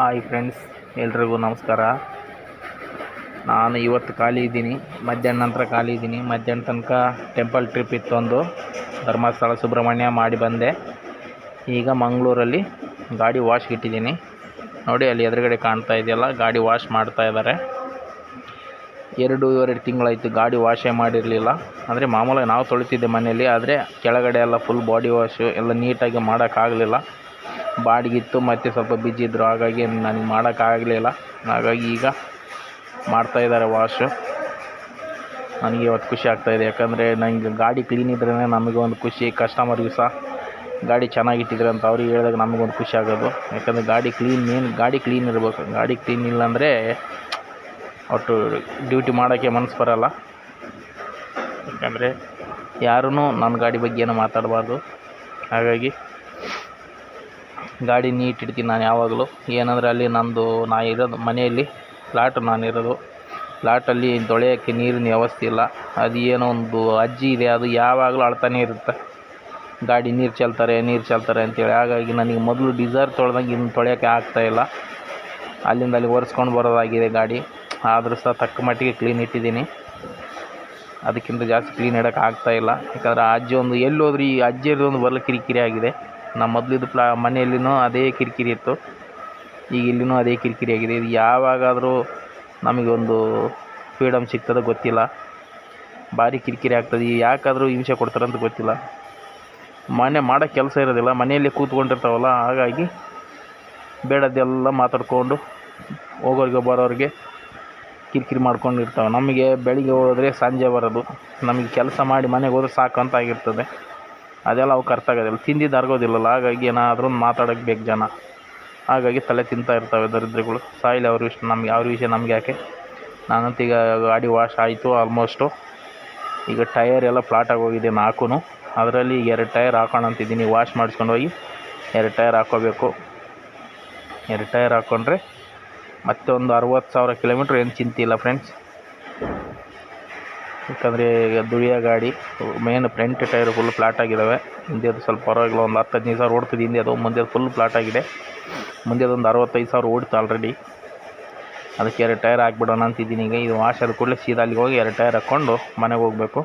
Hi friends, ಎಲ್ರಿಗೂ ನಮಸ್ಕಾರ. ನಾನು ಇವತ್ತು ಖಾಲಿ ಇದ್ದೀನಿ, ಮಧ್ಯಾಹ್ನ ನಂತರ ಖಾಲಿ ಇದ್ದೀನಿ. ಮಧ್ಯಾಹ್ನ ತನಕ ಟೆಂಪಲ್ ಟ್ರಿಪ್ ಇತ್ತು ಒಂದು ಧರ್ಮಸ್ಥಳ ಸುಬ್ರಹ್ಮಣ್ಯ ಮಾಡಿ ಬಂದೆ. ಈಗ ಮಂಗಳೂರಲ್ಲಿ ಗಾಡಿ ವಾಶ್ ಇಟ್ಟಿದ್ದೀನಿ. ನೋಡಿ, ಅಲ್ಲಿ ಎದುರುಗಡೆ ಕಾಣ್ತಾ ಇದೆಯಲ್ಲ, ಗಾಡಿ ವಾಶ್ ಮಾಡ್ತಾ ಇದ್ದಾರೆ. ಎರಡು ಎರಡು ತಿಂಗಳಾಯಿತು ಗಾಡಿ ವಾಶೇ ಮಾಡಿರಲಿಲ್ಲ. ಅಂದರೆ ಮಾಮೂಲಾಗಿ ನಾವು ತೊಳಿತಿದ್ದೆ ಮನೆಯಲ್ಲಿ, ಆದರೆ ಕೆಳಗಡೆ ಎಲ್ಲ ಫುಲ್ ಬಾಡಿ ವಾಶು ಎಲ್ಲ ನೀಟಾಗಿ ಮಾಡೋಕ್ಕಾಗಲಿಲ್ಲ. ಬಾಡಿಗಿತ್ತು, ಮತ್ತು ಸ್ವಲ್ಪ ಬಿಜಿ ಇದ್ದರು ಹಾಗಾಗಿ ನನಗೆ ಮಾಡೋಕ್ಕಾಗಲಿಲ್ಲ ಹಾಗಾಗಿ ಈಗ ಮಾಡ್ತಾ ಇದ್ದಾರೆ ವಾಶು ನನಗೆ ಇವತ್ತು ಖುಷಿ ಆಗ್ತಾಯಿದೆ ಯಾಕಂದರೆ ನನಗೆ ಗಾಡಿ ಕ್ಲೀನ್ ಇದ್ರೇ ನಮಗೆ ಒಂದು ಖುಷಿ ಕಸ್ಟಮರ್ಗೂ ಸಹ ಗಾಡಿ ಚೆನ್ನಾಗಿಟ್ಟಿದ್ರೆ ಅಂತ ಅವ್ರಿಗೆ ಹೇಳಿದಾಗ ನಮಗೊಂದು ಖುಷಿ ಆಗೋದು. ಯಾಕಂದರೆ ಗಾಡಿ ಕ್ಲೀನ್ ಮೇನ್ ಗಾಡಿ ಕ್ಲೀನ್ ಇರಬೇಕು. ಗಾಡಿ ಕ್ಲೀನ್ ಇಲ್ಲ ಅಂದರೆ ಒಟ್ಟು ಡ್ಯೂಟಿ ಮಾಡೋಕ್ಕೆ ಮನಸ್ಸು ಬರೋಲ್ಲ. ಯಾಕಂದರೆ ಯಾರೂ ನನ್ನ ಗಾಡಿ ಬಗ್ಗೆ ಏನು ಮಾತಾಡಬಾರ್ದು. ಹಾಗಾಗಿ ಗಾಡಿ ನೀಟ್ ಇಡ್ತೀನಿ ನಾನು ಯಾವಾಗಲೂ. ಏನಂದರೆ ಅಲ್ಲಿ ನಂದು ನಾ ಇರೋದು ಮನೆಯಲ್ಲಿ ಫ್ಲ್ಯಾಟ್ ನಾನು ಇರೋದು ಫ್ಲಾಟಲ್ಲಿ ತೊಳೆಯೋಕ್ಕೆ ನೀರಿನ ವ್ಯವಸ್ಥೆ ಇಲ್ಲ. ಅದು ಏನೋ ಒಂದು ಅಜ್ಜಿ ಇದೆ, ಅದು ಯಾವಾಗಲೂ ಅಳ್ತಾನೆ ಇರುತ್ತೆ. ಗಾಡಿ ನೀರು ಚೆಲ್ತಾರೆ ನೀರು ಚೆಲ್ತಾರೆ ಅಂತೇಳಿ. ಹಾಗಾಗಿ ನನಗೆ ಮೊದಲು ಡಿಸೈರ್ ತೊಳೆದಂಗೆ ಇನ್ನು ತೊಳೆಯೋಕ್ಕೆ ಆಗ್ತಾಯಿಲ್ಲ ಅಲ್ಲಿಂದ ಅಲ್ಲಿ ಒರೆಸ್ಕೊಂಡು ಬರೋದಾಗಿದೆ ಗಾಡಿ. ಆದರೂ ಸಹ ತಕ್ಕ ಮಟ್ಟಿಗೆ ಕ್ಲೀನ್ ಇಟ್ಟಿದ್ದೀನಿ. ಅದಕ್ಕಿಂತ ಜಾಸ್ತಿ ಕ್ಲೀನ್ ಇಡೋಕ್ಕೆ ಆಗ್ತಾಯಿಲ್ಲ ಯಾಕಂದರೆ ಆ ಅಜ್ಜಿ ಒಂದು ಎಲ್ಲಿ ಹೋದ್ರೂ ಈ ಅಜ್ಜಿಯದು ಒಂದು ಬರಲು ಕಿರಿಕಿರಿ ಆಗಿದೆ. ನಮ್ಮ ಮೊದಲಿದ್ದ ಪ್ಲಾ ಮನೆಯಲ್ಲಿನೂ ಅದೇ ಕಿರಿಕಿರಿ ಇತ್ತು. ಈಗ ಇಲ್ಲಿಯೂ ಅದೇ ಕಿರಿಕಿರಿ ಆಗಿದೆ. ಇದು ಯಾವಾಗಾದರೂ ನಮಗೆ ಒಂದು ಫ್ರೀಡಮ್ ಸಿಗ್ತದೋ ಗೊತ್ತಿಲ್ಲ. ಭಾರಿ ಕಿರಿಕಿರಿ ಆಗ್ತದೆ. ಯಾಕಾದರೂ ಹಿಂಸೆ ಕೊಡ್ತಾರಂತ ಗೊತ್ತಿಲ್ಲ. ಮನೆ ಮಾಡೋ ಕೆಲಸ ಇರೋದಿಲ್ಲ. ಮನೆಯಲ್ಲೇ ಕೂತ್ಕೊಂಡಿರ್ತಾವಲ್ಲ, ಹಾಗಾಗಿ ಬೇಡದ್ದೆಲ್ಲ ಮಾತಾಡ್ಕೊಂಡು ಹೋಗೋರಿಗೆ ಬರೋರಿಗೆ ಕಿರಿಕಿರಿ ಮಾಡ್ಕೊಂಡು ಇರ್ತಾವೆ ನಮಗೆ ಬೆಳಿಗ್ಗೆ ಹೋದರೆ ಸಂಜೆ ಬರೋದು. ನಮಗೆ ಕೆಲಸ ಮಾಡಿ ಮನೆಗೆ ಹೋದ್ರೆ ಸಾಕು ಅಂತ ಆಗಿರ್ತದೆ. ಅದೆಲ್ಲ ಅವಕ್ಕೆ ಅರ್ಥ ಆಗೋದಿಲ್ಲ ತಿಂದಿದ್ದು ಅರ್ಗೋದಿಲ್ಲಲ್ಲ. ಹಾಗಾಗಿ ಏನಾದರೂ ಮಾತಾಡೋಕ್ಕೆ ಬೇಕು ಜನ. ಹಾಗಾಗಿ ತಲೆ ತಿಂತಾ ಇರ್ತವೆ ದರಿದ್ರಗಳು. ಸಾಯಿಲ್ ಅವ್ರ ವಿಷಯ ನಮಗೆ ಅವ್ರ ವಿಷಯ ನಮ್ಗೆ ಯಾಕೆ? ನಾನಂತ ಈಗ ಗಾಡಿ ವಾಶ್ ಆಯಿತು ಆಲ್ಮೋಸ್ಟು ಈಗ ಟಯರ್ ಎಲ್ಲ ಫ್ಲಾಟಾಗಿ ಹೋಗಿದೆ ನಾಲ್ಕು ಅದರಲ್ಲಿ ಈಗ ಎರಡು ಟೈರ್ ಹಾಕೋಣ ಅಂತಿದ್ದೀನಿ. ವಾಶ್ ಮಾಡಿಸ್ಕೊಂಡು ಹೋಗಿ ಎರಡು ಟೈರ್ ಹಾಕೋಬೇಕು ಎರಡು ಟೈರ್ ಹಾಕ್ಕೊಂಡ್ರೆ ಮತ್ತೆ ಒಂದು ಅರವತ್ತು ಸಾವಿರ ಕಿಲೋಮೀಟ್ರ್ ಏನು ಚಿಂತೆ ಇಲ್ಲ ಫ್ರೆಂಡ್ಸ್ ಯಾಕಂದರೆ ಈಗ ದುಡಿಯೋ ಗಾಡಿ main front tyre full flat ಆಗಿದ್ದಾವೆ ಹಿಂದೆದು ಸ್ವಲ್ಪ ಪರವಾಗಿಲ್ಲ, ಒಂದು ಹತ್ತು ಹದಿನೈದು ಸಾವಿರ ಓಡ್ತಿದ್ದು ಹಿಂದೆ ಅದು ಮುಂದೆದು ಫುಲ್ ಫ್ಲಾಟ್ ಆಗಿದೆ. ಮುಂದೆದು ಒಂದು ಅರವತ್ತೈದು ಸಾವಿರ ಓಡಿತು ಆಲ್ರೆಡಿ ಅದಕ್ಕೆ ಎರಡು ಟೈರ್ ಹಾಕ್ಬಿಡೋಣ ಅಂತಿದ್ದೀನಿ. ಈಗ ಇದು ವಾಶ್ ಆದ ಕೂಡಲೇ ಸೀದಾ ಅಲ್ಲಿಗೆ ಹೋಗಿ ಎರಡು ಟೈರ್ ಹಾಕ್ಕೊಂಡು ಮನೆಗೆ ಹೋಗಬೇಕು.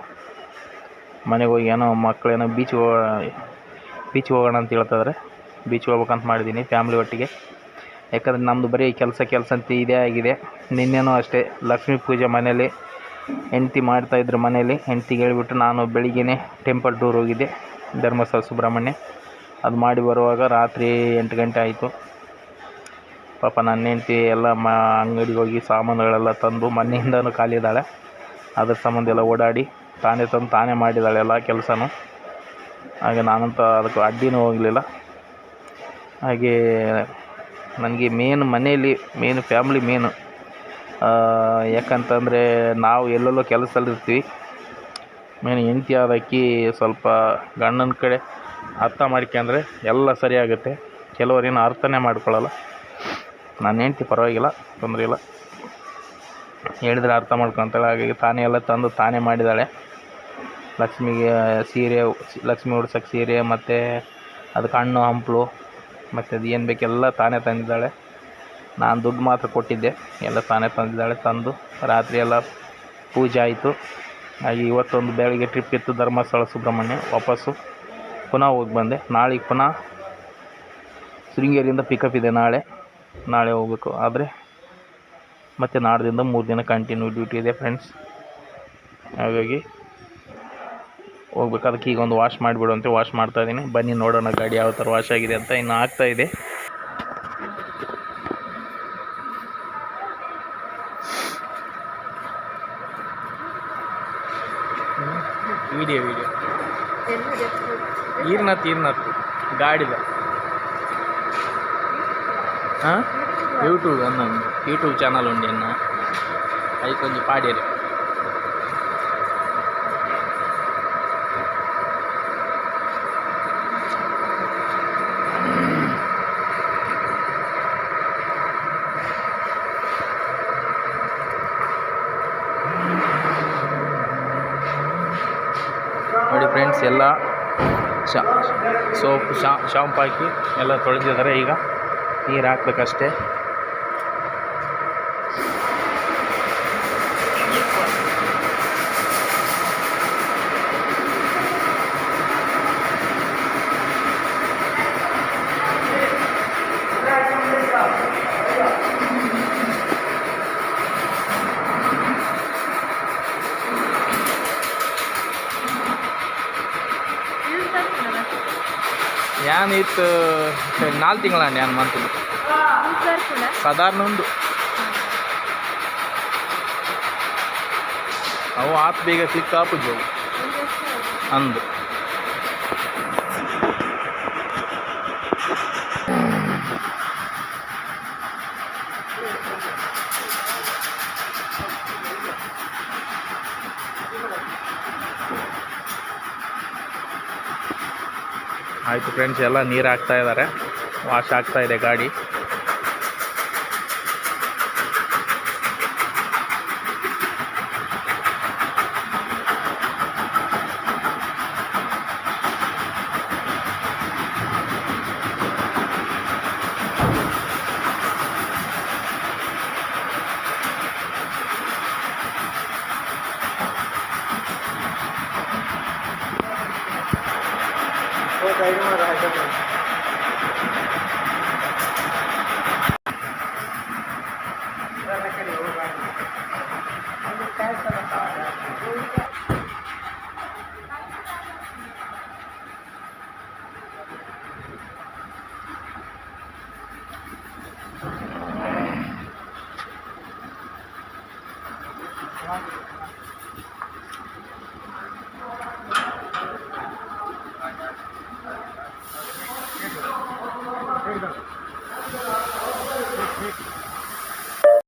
ಮನೆಗೆ ಹೋಗಿ ಏನೋ ಮಕ್ಕಳೇನೋ ಬೀಚ್ಗೆ ಹೋಗ ಬೀಚ್ಗೆ ಹೋಗೋಣ ಅಂತ ಹೇಳ್ತಾದ್ರೆ ಬೀಚ್ಗೆ ಹೋಗ್ಬೇಕಂತ ಮಾಡಿದ್ದೀನಿ ಫ್ಯಾಮ್ಲಿ ಒಟ್ಟಿಗೆ. ಯಾಕಂದರೆ ನಮ್ಮದು ಬರೀ ಕೆಲಸ ಕೆಲಸ ಅಂತ ಇದೇ ಆಗಿದೆ. ನಿನ್ನೆನೂ ಅಷ್ಟೇ ಲಕ್ಷ್ಮೀ ಪೂಜೆ ಮನೇಲಿ ಹೆಂಡ್ತಿ ಮಾಡ್ತಾಯಿದ್ರು ಮನೇಲಿ ಹೆಂಡ್ತಿಗೆ ಹೇಳಿಬಿಟ್ಟು ನಾನು ಬೆಳಿಗ್ಗೆನೇ ಟೆಂಪಲ್ ಟೂರ್ ಹೋಗಿದ್ದೆ, ಧರ್ಮಸ್ಥಳ ಸುಬ್ರಹ್ಮಣ್ಯ. ಅದು ಮಾಡಿ ಬರುವಾಗ ರಾತ್ರಿ ಎಂಟು ಗಂಟೆ ಆಯಿತು. ಪಾಪ ನನ್ನ ಹೆಂಡ್ತಿ ಎಲ್ಲ ಮ, ಅಂಗಡಿಗೆ ಹೋಗಿ ಸಾಮಾನುಗಳೆಲ್ಲ ತಂದು ಮನೆಯಿಂದನೂ ಖಾಲಿ ಇದ್ದಾಳೆ ಅದ್ರ ಸಂಬಂಧ ಎಲ್ಲ ಓಡಾಡಿ ತಾನೇ ತಂದು ತಾನೇ ಮಾಡಿದ್ದಾಳೆ ಎಲ್ಲ ಕೆಲಸನೂ. ಹಾಗೆ ನಾನಂತೂ ಅದಕ್ಕೆ ಅಡ್ಡಿನೂ ಹೋಗಲಿಲ್ಲ. ಹಾಗೆ ನನಗೆ ಮೇನ್ ಮನೆಯಲ್ಲಿ ಮೇನ್ ಫ್ಯಾಮ್ಲಿ ಮೇನು ಯಾಕಂತಂದರೆ ನಾವು ಎಲ್ಲೆಲ್ಲೋ ಕೆಲಸದಲ್ಲಿರ್ತೀವಿ. ಮೇನ್ ಹೆಂಡ್ತಿ ಆದಕ್ಕಿ ಸ್ವಲ್ಪ ಗಂಡನ ಕಡೆ ಅರ್ಥ ಮಾಡ್ಕೊಂಡ್ರೆ ಎಲ್ಲ ಸರಿಯಾಗುತ್ತೆ ಕೆಲವರೇನು ಅರ್ಥನೇ ಮಾಡ್ಕೊಳ್ಳಲ್ಲ ನನ್ನ ಹೆಂಡ್ತಿ ಪರವಾಗಿಲ್ಲ, ತೊಂದರೆ ಇಲ್ಲ. ಹೇಳಿದ್ರೆ ಅರ್ಥ ಮಾಡ್ಕೊತಾಳೆ. ಹಾಗಾಗಿ ತಾನೇ ಎಲ್ಲ ತಂದು ತಾನೇ ಮಾಡಿದ್ದಾಳೆ. ಲಕ್ಷ್ಮಿಗೆ ಸೀರೆ, ಲಕ್ಷ್ಮಿ ಉಡ್ಸೋಕ್ಕೆ ಸೀರೆ, ಮತ್ತು ಅದಕ್ಕೆ ಹಣ್ಣು, ಹಂಪಲು, ಮತ್ತು ಅದು ಏನು ಬೇಕೆಲ್ಲ ತಾನೇ ತಂದಿದ್ದಾಳೆ. ನಾನು ದುಡ್ಡು ಮಾತ್ರ ಕೊಟ್ಟಿದ್ದೆ. ಎಲ್ಲ ತಾನೇ ತಂದಿದ್ದಾಳೆ. ತಂದು ರಾತ್ರಿ ಎಲ್ಲ ಪೂಜೆ ಆಯಿತು. ಹಾಗೆ ಇವತ್ತೊಂದು ಬೆಳಗ್ಗೆ ಟ್ರಿಪ್ ಇತ್ತು ಧರ್ಮಸ್ಥಳ ಸುಬ್ರಹ್ಮಣ್ಯ. ವಾಪಸ್ಸು ಪುನಃ ಹೋಗಿ ಬಂದೆ. ನಾಳೆಗೆ ಪುನಃ ಶೃಂಗೇರಿಯಿಂದ ಪಿಕಪ್ ಇದೆ ನಾಳೆ. ನಾಳೆ ಹೋಗಬೇಕು. ಆದರೆ ಮತ್ತು ನಾಡ್ದಿಂದ ಮೂರು ದಿನ ಕಂಟಿನ್ಯೂ ಡ್ಯೂಟಿ ಇದೆ ಫ್ರೆಂಡ್ಸ್ ಹಾಗಾಗಿ ಹೋಗ್ಬೇಕು. ಅದಕ್ಕೆ ಈಗ ಒಂದು ವಾಶ್ ಮಾಡಿಬಿಡು ಅಂತ ವಾಶ್ ಮಾಡ್ತಾಯಿದ್ದೀನಿ ಬನ್ನಿ ನೋಡೋಣ ಗಾಡಿ ಯಾವ ಥರ ವಾಶ್ ಆಗಿದೆ ಅಂತ. ಇನ್ನು ಆಗ್ತಾ ವಿಡಿಯೋ ವಿಡಿಯೋ ఈరినత్తు ఈరినత్తు గాడిద యూట్యూబ్ అన్న యూట్యూబ్ ఛానల్ ఉండి అన్న అవి కొంచెం పాడారు ಎಲ್ಲ ಶಾ ಸೋಪ್ ಶಾಂಪ್ ಹಾಕಿ ಎಲ್ಲ ತೊಳೆದಿದ್ದಾರೆ ಈಗ. ನೀರು ಹಾಕ್ಬೇಕಷ್ಟೇ. ಇತ್ತು ನಾಲ್ಕು ತಿಂಗಳ ನಾನು ಮಂತ್ಲಿ ಸಾಧಾರಣ ಒಂದು. ಅವು ಆತ್ ಬೇಗ ಕ್ಲಿಕ್ ಆಪುಜವು ಅಂದು. ಆಯಿತು ಫ್ರೆಂಡ್ಸ್ ಎಲ್ಲ ನೀರು ಹಾಕ್ತಾ ಇದ್ದಾರೆ ವಾಶ್ ಆಗ್ತಾ ಇದೆ ಗಾಡಿ. పైన రాశాను